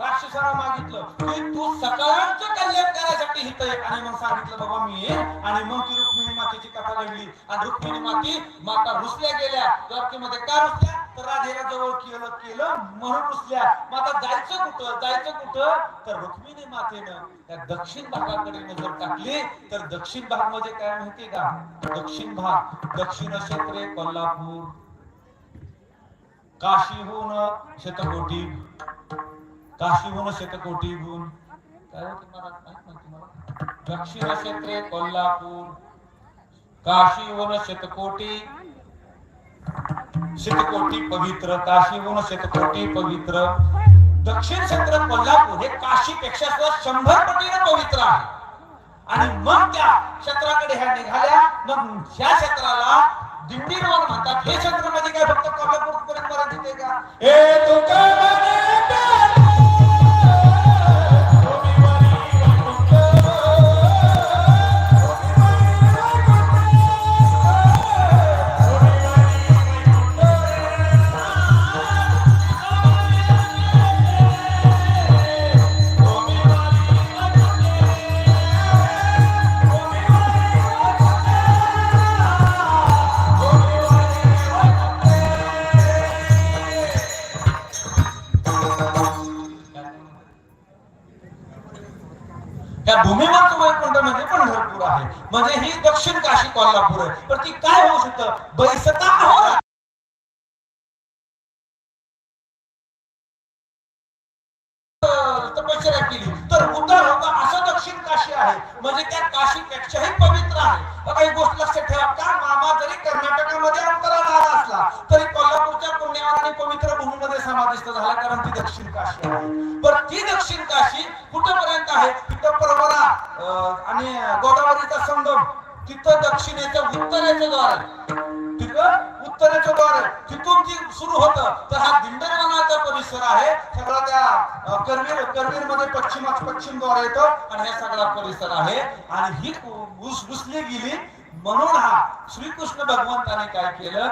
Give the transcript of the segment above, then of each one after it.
राक्षसाला मागितलं. की तू सगळ्यांचं कल्याण करायसाठी हित आहे. आणि मग सांगितलं बाबा मी येईन. आणि मग ती रुक्मिणी मातेची कथा घडली. आणि रुक्मिणी माती माता रुसल्या गेल्या. द्वारकेमध्ये का रुसल्या? तर राधेला जवळ केलं केलं म्हणून रुसल्या. मग आता जायचं कुठं? जायचं कुठं? तर रुक्मिणी मातेनं त्या दक्षिण भागाकडे नजर टाकली. तर दक्षिण भाग म्हणजे काय माहितीये का? दक्षिण भाग. दक्षिण क्षेत्रे कोल्हापूर. काशीहून शतकोटी. काशीहून शतकोटी गुण. काय हो दक्षिण क्षेत्रे कोल्हापूर. काशीहून शतकोटी. शतकोटी पवित्र. काशीहून शतकोटी पवित्र. दक्षिण क्षेत्र कोल्हापूर हे काशी पेक्षा सुद्धा शंभर पटीने पवित्र आहे. आणि मग त्या क्षेत्राकडे ह्या निघाल्या. मग ह्या क्षेत्राला दिंडीरवन म्हणतात हे क्षेत्र काय फक्त कोल्हापूर पर्यंत मराठीत आहे का? ए तुका त्या भूमिवरचं पण भरपूर आहे. म्हणजे ही दक्षिण काशी कोल्हापूर आहे. पण ती काय होऊ शकतं? बैसता हो तपश्चर्या केली. तर उत्तर होता असं दक्षिण काशी आहे. म्हणजे त्या काशीपेक्षाही पवित्र आहे. काही गोष्ट लक्षात ठेवा. का मामा जरी कर्नाटकामध्ये अंतराला आला असला तरी कोल्हापूरच्या पुण्यावर आणि पवित्र भूमीमध्ये समाविष्ट झाला कारण ती दक्षिण काशी आहे. पण ती दक्षिण काशी कुठपर्यंत आहे? तिथं परवरा आणि गोदावरीचा संगम तिथं दक्षिणेचं उत्तरेचं द्वार तिथं उत्तरेचं द्वार तिथून ती सुरू होतं. तर हा दिंडरवनाचा परिसर आहे. सगळा त्या करवीर करवीरमध्ये पश्चिमाच पश्चिम द्वार येतं आणि हा सगळा परिसर आहे. आणि ही घुसली गेली. म्हणून हा श्रीकृष्ण भगवंताने काय केलं?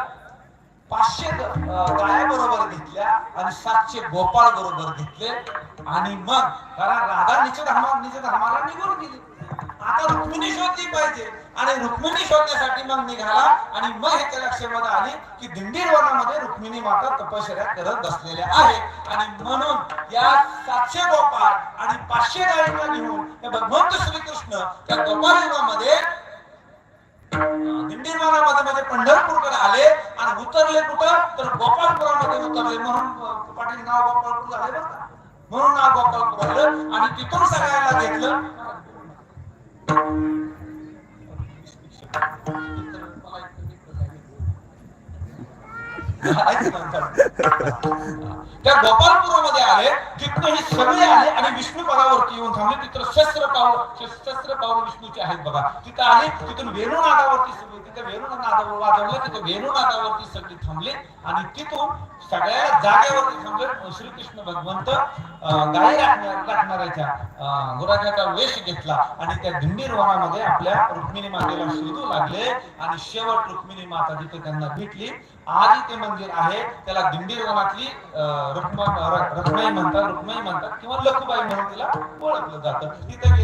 पाचशे गाया बरोबर घेतल्या आणि सातशे गोपाळ बरोबर घेतले. आणि मग कारण राधा निच धामा निच धर्माला निघून गेली. आता रुक्मिणी शोधली पाहिजे. आणि रुक्मिणी शोधण्यासाठी मग निघाला आणि मग ह्याच्या लक्षामध्ये आली की दिंडीर वनामध्ये रुक्मिणी माता तपश्चर्या करत बसलेल्या आहे आणि म्हणून या सातशे गोपाळ आणि पाचशे गायींना घेऊन भगवंत श्रीकृष्ण त्या गोपाळ युगामध्ये दिंडीर पंढरपूरकडे आले आणि उतरले कुठं? तर गोपाळपुरामध्ये उतरले. म्हणून पाटील नाव गोपाळपूर झाले बरं म्हणून नाव गोपाळपूर आलं आणि तिथून सगळ्यांना घेतलं त्या गोपालपुरामध्ये आले तिथनं हे सगळे आले आणि विष्णू पदावरती येऊन थांबले तिथं शस्त्र पाऊल शस्त्र पाऊल विष्णूचे आहेत बघा. तिथं आले तिथून वेणुनादावरती सगळे तिथं वेणुनादावर वाजवलं तिथं वेणुनादावरती सगळे थांबले आणि तिथून सगळ्या जागेवरती थांबले. श्रीकृष्ण भगवंत गाई राखणाऱ्याच्या अं, वेश घेतला आणि त्या दिंडीर वनामध्ये आपल्या रुक्मिणी मातेला शोधू लागले आणि शेवट रुक्मिणी माता तिथे त्यांना भेटली आणि ते मंदिर आहे त्याला दिंडी वनातली रुक्मा रुक्माई म्हणतात रुक्माई म्हणतात किंवा लखुबाई म्हणून तिला ओळखलं जातं. तिथे